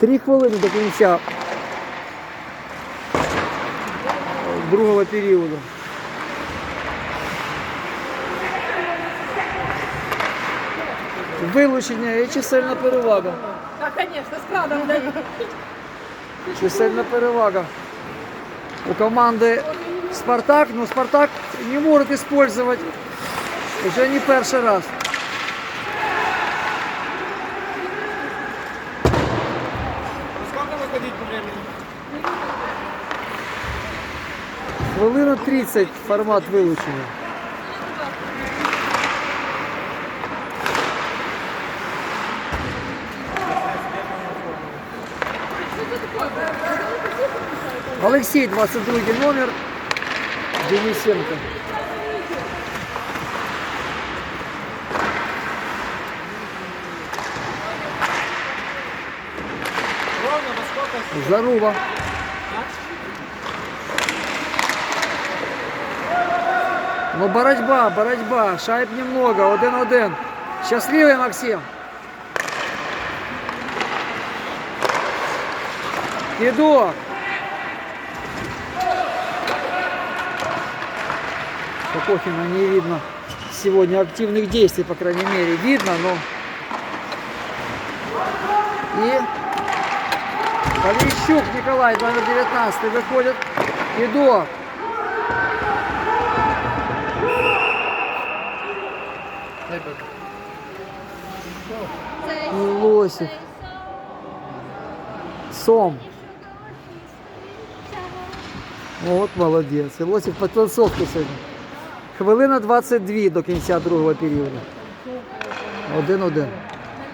Три хвилини до кінця другого періоду. Вилучення і чисельна перевага. Так, конечно, с крадом дают. Чисельна перевага. У команди Спартак, но Спартак не может использовать уже не перший раз. По времени? Хвилина 30 формат вилучення. Олексій, 22 номер. Денисенко. Заруба. Ну боротьба, боротьба, шайб немного, один-один. Щасливий Максим. Иду. Кокохина не видно сегодня активных действий, по крайней мере. Видно, но... И Полищук Николай, номер 19, выходит. Иду. Лосев. Сом. От молодець. Лосів підтанцовку сьогодні. Хвилина 22 до кінця другого періоду. Один-один.